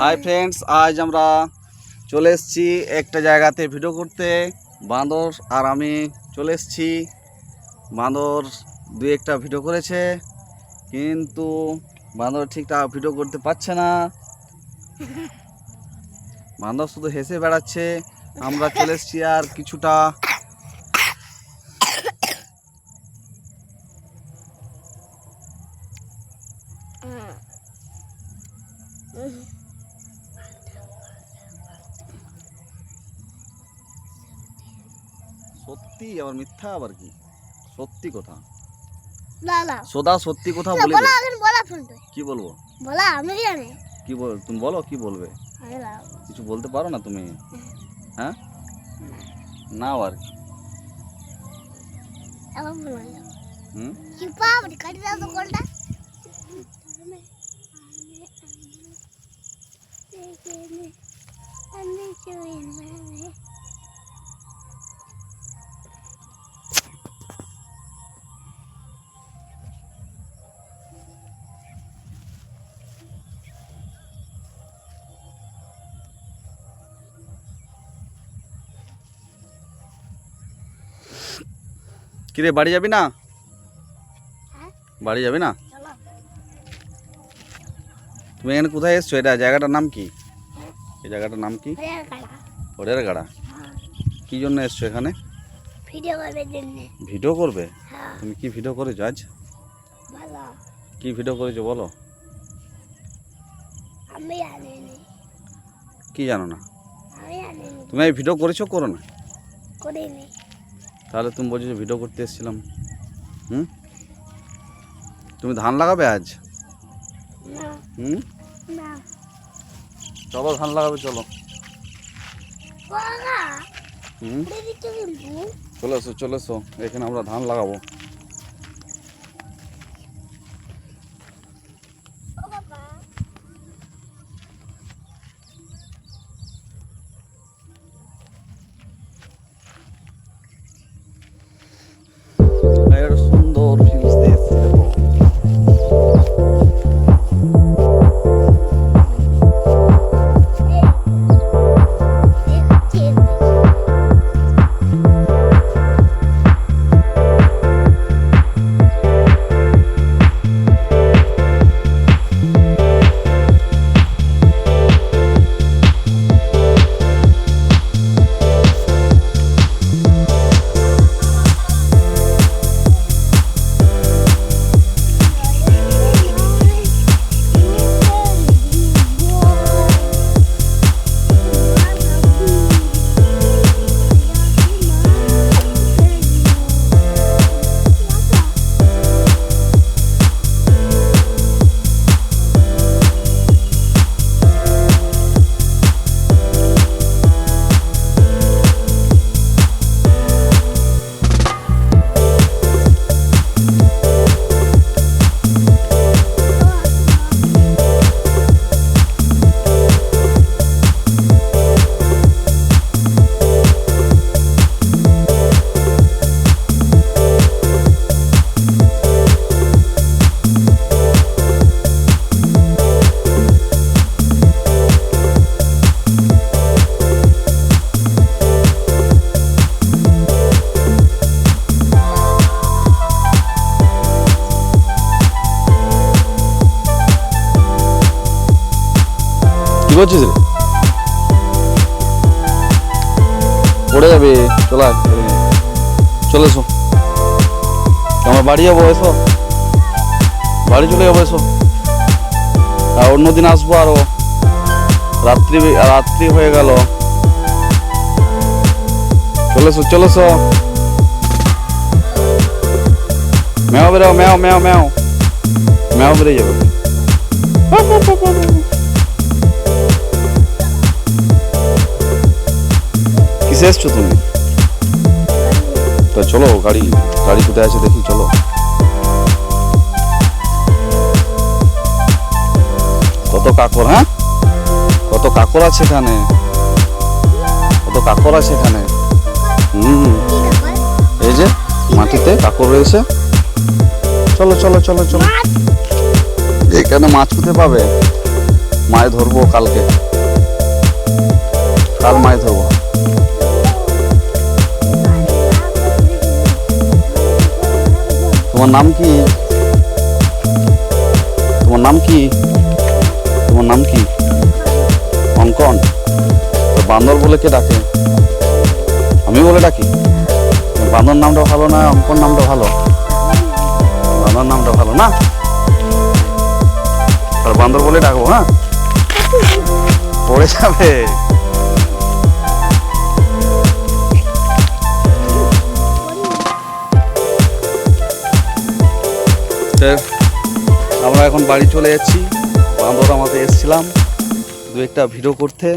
Hi friends আজ আমরা চলে এসেছি একটা জায়গাতে ভিডিও করতে। বাঁদর আর আমি চলে এসেছি। বাঁদর দু একটা ভিডিও করেছে কিন্তু বাঁদর ঠিকঠাক ভিডিও করতে পারছে না। বাঁদর শুধু হেসে বেড়াচ্ছে। আমরা চলে এসেছি আর কিছুটা সত্যি আবার মিথ্যা আবার কি সত্যি কথা না না সোদা সত্যি কথা বলে কি বলব বলা আমি জানি কি বল তুমি বলো কি বলবে আমি কিছু বলতে পারো না তুমি হ্যাঁ না আর কি হুম কি পাবি কাটি দাও তো কোনটা কিরে বাড়ি যাবি না? হ্যাঁ? বাড়ি যাবি না? তুমি এখানে কোথায় এসছো? এটা জায়গাটার নাম কি? এই জায়গাটার নাম কি? হয়ে কাটা গাড়া। কি জন্য এসছো এখানে? ভিডিও করবে ভিডিও করবে? হ্যাঁ। তুমি কি ভিডিও করেছ আজ? কি ভিডিও করেছ বলো? আমি জানি কি জানো না? আমি জানি নি। তুমি এই ভিডিও করেছ করো না? করিনি। তাহলে তুমি বলছো যে ভিডিও করতে এসেছিলাম। হুম? তুমি ধান লাগাবে আজ? হুম? চলো ধান লাগাবে চলো। হুম? চলে এসো চলে এসো। এখানে আমরা ধান লাগাবো। কি করছিস রে? পড়ে যাবে, চলে চলে এসো। আমার বাড়ি যাব, এসো। বাড়ি চলে যাব, এসো। আর অন্যদিন আসব আরও। রাত্রি রাত্রি হয়ে গেল। চলে এসো চলে এসো। ম্যাও বেরো, ম্যাও ম্যাও ম্যাও। ম্যাও বেরিয়ে যাবে। কিসে এসছো তুমি? তো চলো, গাড়ি গাড়ি কোথায় আছে দেখি, চলো। কত কাকর হ্যাঁ? কত কাকর আছে এখানে? কত কাকর আছে এখানে? হুম। এই যে, মাটিতে কাকর রয়েছে। চলো চলো চলো চলো। এখানে মাছ কোথায় পাবে? মাছ ধরবো কালকে। কাল মাছ ধরবো। তোমার নাম কি? তোমার নাম কি? তোমার নাম কি? অঙ্কন। তো বান্দর বলে কে ডাকে? আমি বলে ডাকি? বান্দর নামটা ভালো না, অঙ্কন নামটা ভালো? বান্দর নামটা ভালো না? আর বান্দর বলে ডাকবো হ্যাঁ? পড়ে যাবে। তো আমরা এখন বাড়ি চলে যাচ্ছি। বান্দর আমাদের এসেছিলাম। দু একটা ভিডিও করতে।